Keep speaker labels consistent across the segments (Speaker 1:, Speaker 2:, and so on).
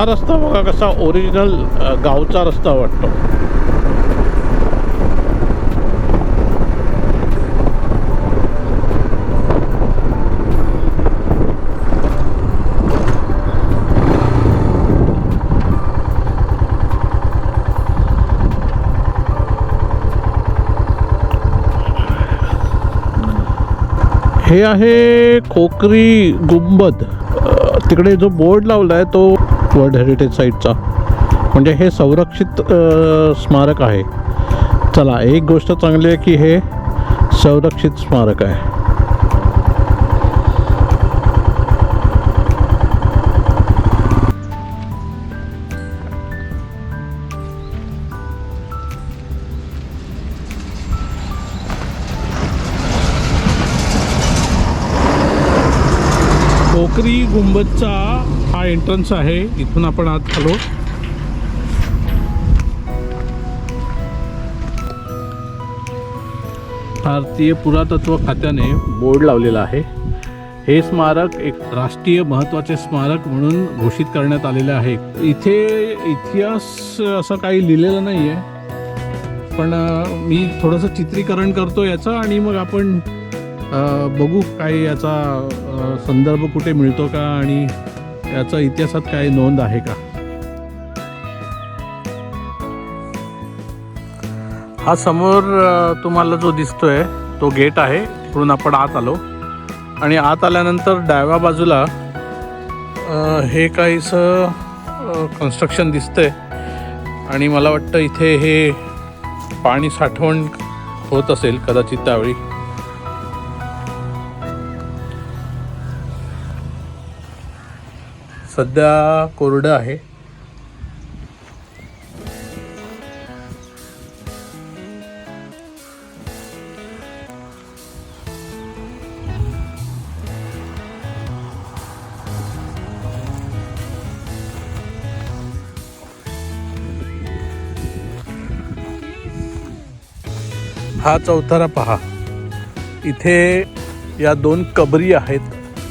Speaker 1: हा रस्ता बघा कसा ओरिजिनल गावचा रस्ता वाटतो. हे आहे खोकरी गुंबद. तिकडे जो बोर्ड लावला आहे तो वर्ल्ड हेरिटेज साईटचा. म्हणजे हे संरक्षित स्मारक आहे. चला एक गोष्ट चांगली आहे की हे संरक्षित स्मारक आहे. टोकरी गुंबदचा हा एंट्रन्स आहे. इथून आपण आत आलो. भारतीय पुरातत्व खात्याने बोर्ड लावलेला आहे. हे स्मारक एक राष्ट्रीय महत्त्वाचे स्मारक म्हणून घोषित करण्यात आलेले आहे. इथे इतिहास असं काही लिहिलेलं नाही आहे पण मी थोडंसं चित्रीकरण करतो याचं आणि मग आपण बघू काय याचा संदर्भ कुठे मिळतो का आणि याचा इतिहासात काय नोंद आहे का? हा समोर तुम्हाला जो दिसतोय तो गेट आहे. तिकडून आपण आत आलो. आणि आत आल्यानंतर डाव्या बाजूला हे काहीसं कन्स्ट्रक्शन दिसतंय. आणि मला वाटतं इथे हे पाणी साठवण होत असेल कदाचित त्यावेळी. सध्या कोरडं आहे. हा चौथारा पहा. इथे या दोन कबरी आहेत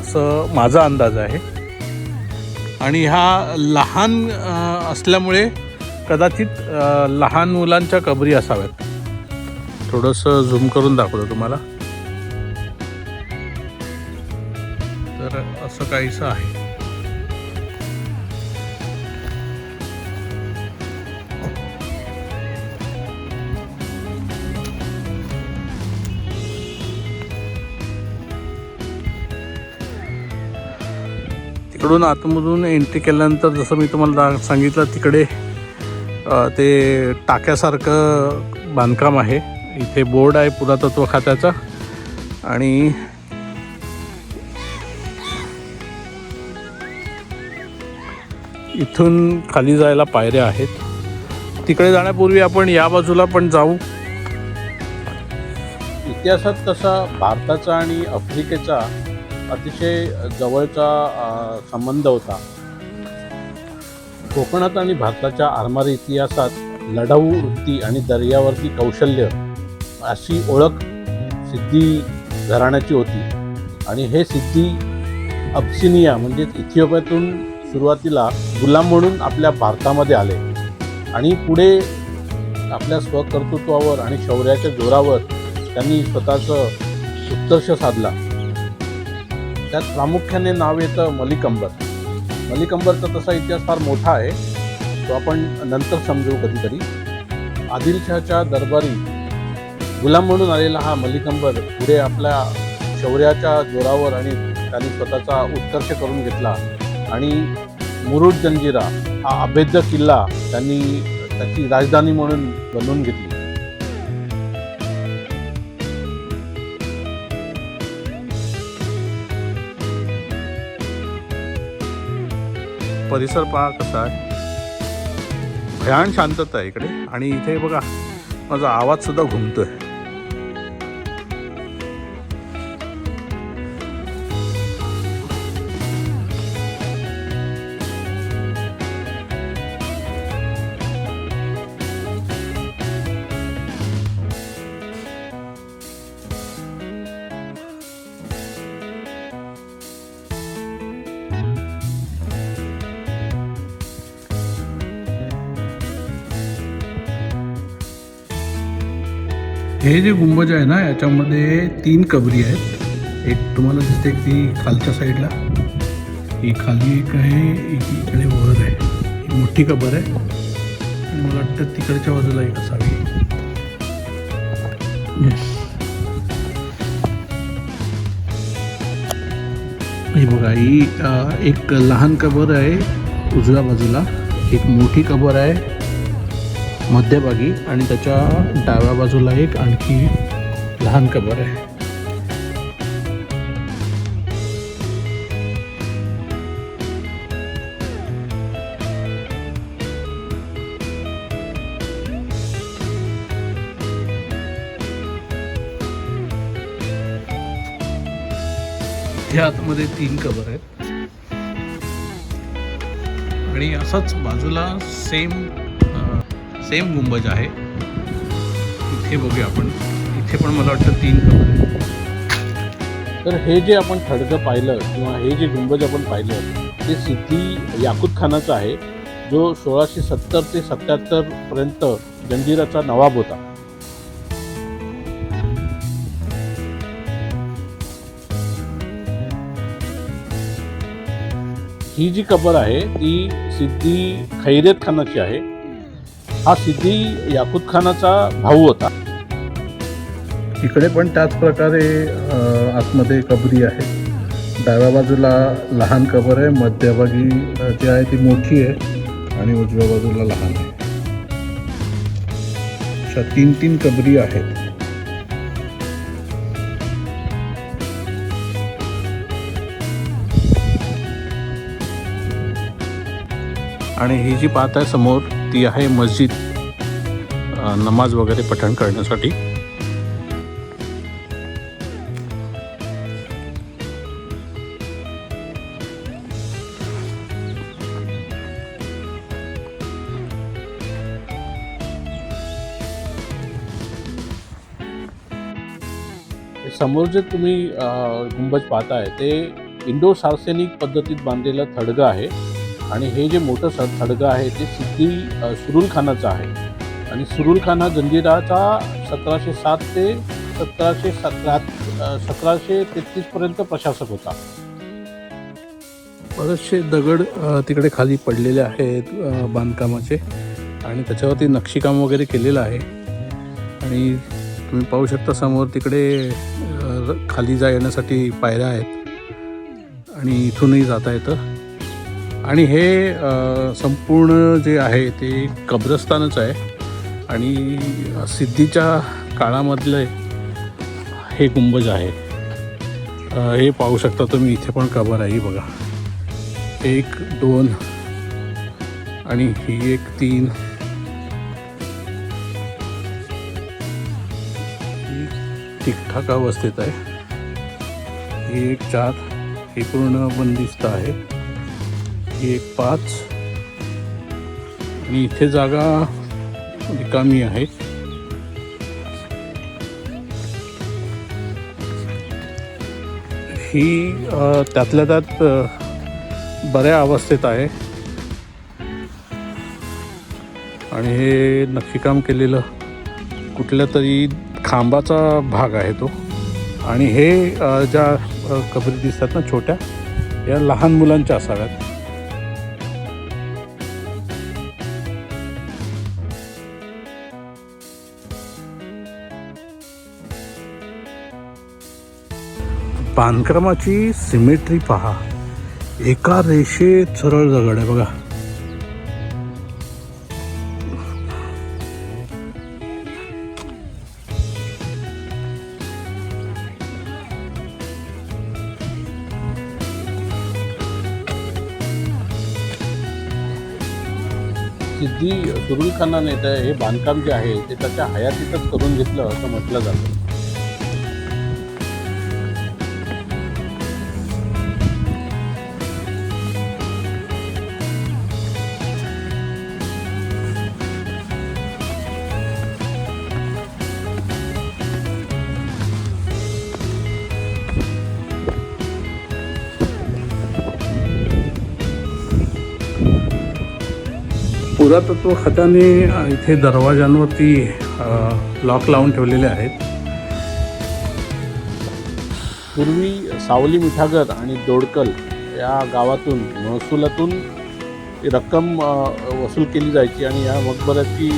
Speaker 1: असं माझा अंदाज आहे. आणि हा लहान असल्यामुळे कदाचित लहान मुलांच्या कबरी असाव्यात. थोडंसं झूम करून दाखवतो तुम्हाला. तर असं काहीसं आहे. तिकडून आतमधून एंट्री केल्यानंतर जसं मी तुम्हाला दा- सांगितलं तिकडे ते टाक्यासारखं बांधकाम आहे. इथे बोर्ड आहे पुरातत्व खात्याचा आणि इथून खाली जायला पायऱ्या आहेत. तिकडे जाण्यापूर्वी आपण या बाजूला पण जाऊ. इतिहासात तसा भारताचा आणि आफ्रिकेचा अतिशय जवळचा संबंध होता. कोकणात आणि भारताच्या आरमारी इतिहासात लढाऊ वृत्ती आणि दर्यावरती कौशल्य अशी ओळख सिद्धी घराण्याची होती. आणि हे सिद्धी अब्सिनिया म्हणजेच इथिओपियातून सुरुवातीला गुलाम म्हणून आपल्या भारतामध्ये आले. आणि पुढे आपल्या स्वकर्तृत्वावर आणि शौर्याच्या जोरावर त्यांनी स्वतःचं उत्कर्ष साधला. त्यात प्रामुख्याने नाव येतं मलिकंबर. मलिकंबरचा तसा इतिहास फार मोठा आहे. तो आपण नंतर समजू कधीतरी. आदिलशहाच्या दरबारी गुलाम म्हणून आलेला हा मलिकंबर पुढे आपल्या शौर्याच्या जोरावर आणि त्यांनी स्वतःचा उत्कर्ष करून घेतला. आणि मुरुड जंजिरा हा अभेद्य किल्ला त्यांनी त्याची राजधानी म्हणून बनवून घेतली. परिसर पहा कसा आहे. भयान शांतता आहे इकडे. आणि इथे बघा माझा आवाजसुद्धा घुमतो आहे हे जे गुंबज आहे ना याच्यामध्ये तीन कबरी आहेत. एक तुम्हाला दिसते ती खालच्या साईडला ही खाली एक आहे एक इकडे वर आहे. ही मोठी कबर आहे. आणि मला वाटतं तिकडच्या बाजूला एक असावी. येस बघा ही एक लहान कबर आहे उजव्या बाजूला. एक मोठी कबर आहे. मध्यभागी आणि त्याच्या डाव्या बाजूला एक आणखी लहान कबर आहे. ह्या आतमध्ये तीन कबर आहेत. आणि असंच बाजूला सेम सेम गुंबज आहे. इथे बघूया आपण. इथे पण मला वाटतं तीन कमरे तर हे जे आपण खडगं पाहिलं किंवा हे जे गुंबज आपण पाहिलं ते सिद्धी याकूत खानाचं आहे जो सोळाशे सत्तर ते सत्याहत्तरपर्यंत जंजिराचा नवाब होता. ही जी कबर आहे ती सिद्धी खैरेत खानाची आहे. हा सिद्धी याकूत खानाचा भाऊ होता. इकडे पण त्याच प्रकारे आतमध्ये कबरी आहे. डाव्या बाजूला लहान कबर आहे मध्यभागी जी आहे ती मोठी आहे आणि उजव्या बाजूला लहान आहे. अशा तीन तीन कबरी आहेत. आणि ही जी पाहत आहे समोर ती आहे मस्जिद नमाज वगैरे पठण करण्यासाठी. समोर जे तुम्ही गुंबज पाहताय ते इंडो सार्सेनिक पद्धतीत बांधलेलं थडगं आहे. आणि हे जे मोठं स थडगं आहे ते सिद्धी सुरुलखानाचं आहे. आणि सुरुलखाना हा जंजिराचा सतराशे सात ते सतराशे सतरा सतराशे तेहतीसपर्यंत प्रशासक होता. बरेचसे दगड तिकडे खाली पडलेले आहेत बांधकामाचे. आणि त्याच्यावरती नक्षीकाम वगैरे केलेलं आहे. आणि तुम्ही पाहू शकता समोर तिकडे खाली जा येण्यासाठी पायऱ्या आहेत. आणि इथूनही जाता येतं. आणि हे संपूर्ण जे आहे ते कब्रस्तानच आहे. आणि सिद्धीच्या काळामधले हे गुंबज आहे. हे पाहू शकता तुम्ही इथे पण कबर आहे ही बघा. एक दोन आणि ही एक तीन. ही ठीकठाक अवस्थेत आहे. ही एक चार ही पूर्ण बंदिस्त आहे. एक पाच. आणि इथे जागा रिकामी आहे. ही त्यातल्या त्यात बऱ्या अवस्थेत आहे. आणि हे नक्षीकाम केलेलं कुठल्या तरी खांबाचा भाग आहे तो. आणि हे ज्या कबरी दिसतात ना छोट्या या लहान मुलांच्या असाव्यात. बांधकामाची सिमेट्री पहा. एका रेषेत सरळ दगड आहे बघा. सिद्धी सुरुल खानाने ते हे बांधकाम जे आहे ते त्याच्या हयातीतच करून घेतलं असं म्हटलं जातं. पुरातत्व खात्याने इथे दरवाजांवरती लॉक लावून ठेवलेले आहेत.
Speaker 2: पूर्वी सावली मिठागर आणि दोडकल या गावातून महसुलातून रक्कम वसूल केली जायची आणि या मकबऱ्याची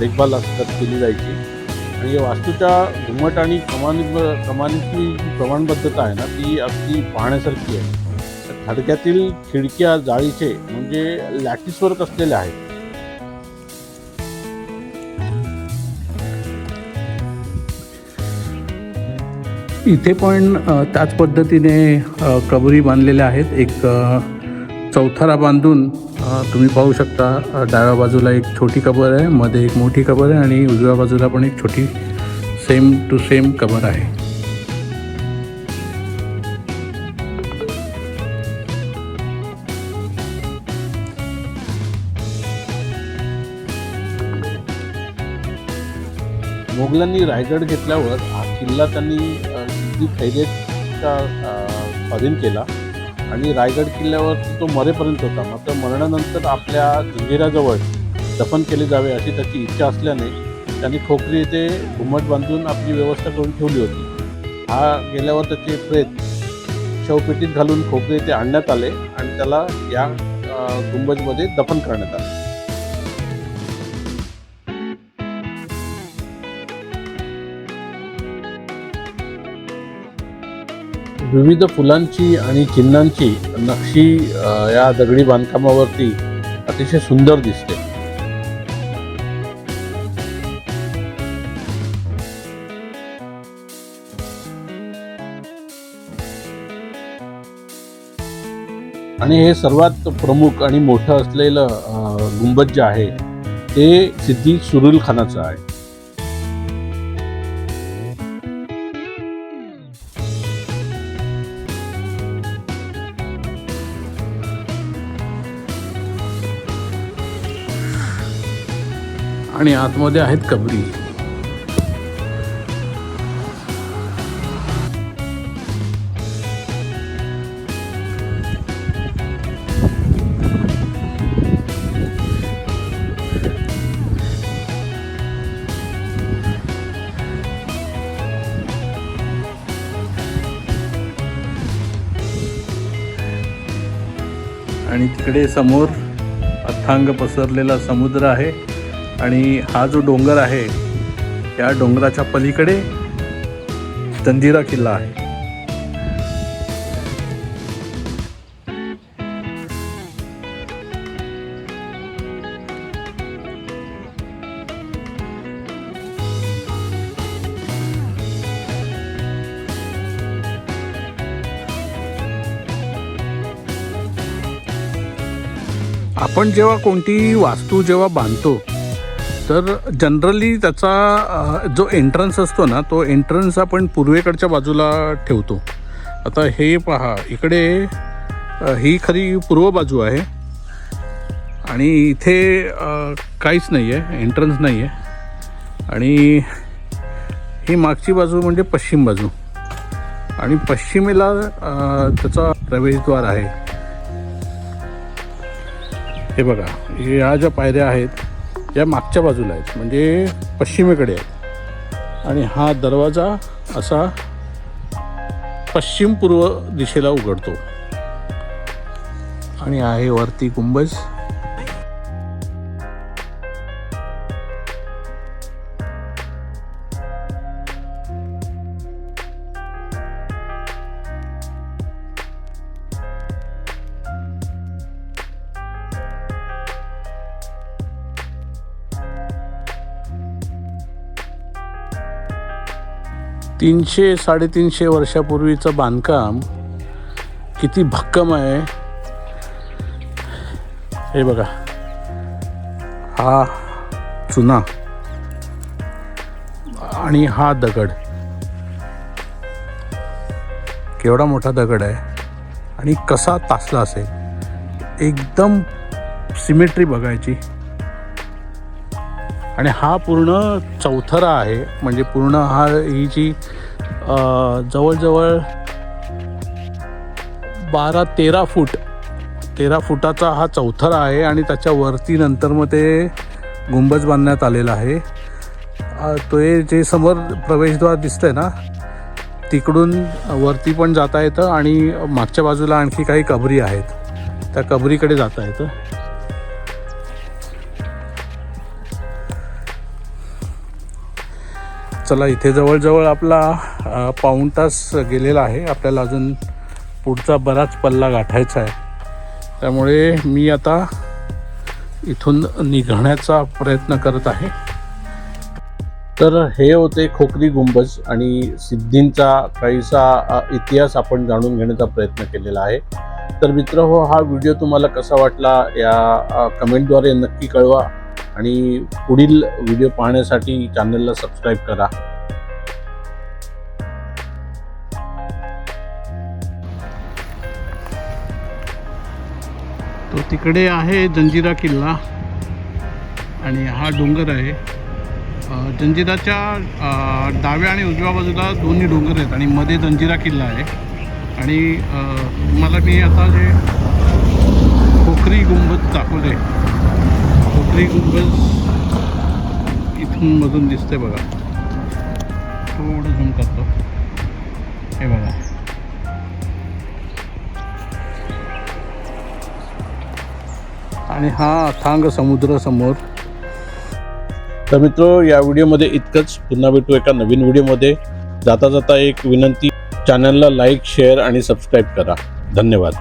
Speaker 2: देखभाल असतात केली जायची. आणि या वास्तूच्या घुमट आणि कमानी कमानीची जी प्रमाणबद्धता आहे ना ती अगदी पाहण्यासारखी आहे. थडक्यातील खिडक्या जाळीचे म्हणजे लॅटिसवर्क असलेले आहेत.
Speaker 1: इथे पण त्याच पद्धतीने कबरी बांधलेल्या आहेत. एक चौथारा बांधून तुम्ही पाहू शकता डाव्या बाजूला एक छोटी कबर आहे मध्ये एक मोठी कबर आहे आणि उजव्या बाजूला पण एक छोटी सेम टू सेम कबर आहे.
Speaker 2: मोगलांनी रायगड घेतल्यावर हा किल्ला त्यांनी अ, सिद्धी स्वाधीन केला आणि रायगड किल्ल्यावर तो मरेपर्यंत होता. मात्र मरणानंतर आपल्या जंजिराजवळ दफन केले जावे अशी त्याची इच्छा असल्याने त्यांनी खोकरी येथे घुमट बांधून आपली व्यवस्था करून ठेवली होती. हा गेल्यावर त्याचे प्रेत शवपेटीत घालून खोकरी येथे आणण्यात आले आणि त्याला या गुंबजमध्ये दफन करण्यात आले. विविध फुलांची आणि चिन्हांची नक्षी या दगडी बांधकामावरती अतिशय सुंदर दिसते. आणि हे सर्वात प्रमुख आणि मोठं असलेलं गुंबज जे आहे ते सिद्धी सुरुल खानाचं आहे.
Speaker 1: आणि आतमध्ये आहेत कबरी. आणि तिकडे समोर अथांग पसरलेला समुद्र आहे. आणि हा जो डोंगर आहे या डोंगराच्या पलीकडे जंजिरा किल्ला आहे. आपण जेव्हा कोणती वास्तू जेव्हा बांधतो तर जनरली त्याचा जो एंट्रन्स असतो ना तो एंट्रन्स आपण पूर्वेकडच्या बाजूला ठेवतो. आता हे पहा इकडे ही खरी पूर्व बाजू आहे. आणि इथे काहीच नाही आहे एंट्रन्स नाही आहे आणि ही मागची बाजू म्हणजे पश्चिम बाजू. आणि पश्चिमेला त्याचा प्रवेशद्वार आहे. हे बघा या ज्या पायऱ्या आहेत या मागच्या बाजूला आहेत म्हणजे पश्चिमेकडे आहेत. आणि हा दरवाजा असा पश्चिम पूर्व दिशेला उघडतो. आणि आहे वरती गुंबज. तीनशे साडेतीनशे वर्षापूर्वीचं बांधकाम किती भक्कम आहे हे बघा. हा चुना. आणि हा दगड. केवढा मोठा दगड आहे. आणि कसा तासला असेल. एकदम सिमेट्री बघायची. आणि हा पूर्ण चौथरा आहे. म्हणजे पूर्ण हा ही जी जवळजवळ बारा तेरा फूट तेरा फुटाचा हा चौथरा आहे आणि त्याच्या वरती नंतर मग ते गुंबज बांधण्यात आलेला आहे. तो हे जे समोर प्रवेशद्वार दिसतंय ना तिकडून वरती पण जाता येतं आणि मागच्या बाजूला आणखी काही कबरी आहेत. त्या कबरीकडे जाता येतं. चला इथे जवळजवळ आपला पाऊण तास गेलेला आहे. आपल्याला अजून पुढचा बराच पल्ला गाठायचा आहे. त्यामुळे मी आता इथून निघण्याचा प्रयत्न करत आहे.
Speaker 2: तर हे होते खोकरी गुंबज आणि सिद्धींचा काहीसा इतिहास आपण जाणून घेण्याचा प्रयत्न केलेला आहे. तर मित्र हो हा व्हिडिओ तुम्हाला कसा वाटला या कमेंटद्वारे नक्की कळवा. आणि पुढील व्हिडिओ पाहण्यासाठी चॅनलला सबस्क्राईब करा.
Speaker 1: तो तिकडे आहे जंजिरा किल्ला आणि हा डोंगर आहे. जंजिराच्या डाव्या आणि उजव्या बाजूला दोन्ही डोंगर आहेत आणि मध्ये जंजिरा किल्ला आहे. आणि मला मी आता जे खोकरी गुंबज दाखवले खोकरी गुंबज इथून मधून दिसते बघा. थोडं झूम करतो हे बघा. आणि हा अथांग समुद्र समोर.
Speaker 2: तर मित्र या व्हिडिओमध्ये इतकंच. पुन्हा भेटू एका नवीन व्हिडिओमध्ये. जाता जाता एक विनंती. चॅनलला लाईक शेअर आणि सबस्क्राईब करा. धन्यवाद.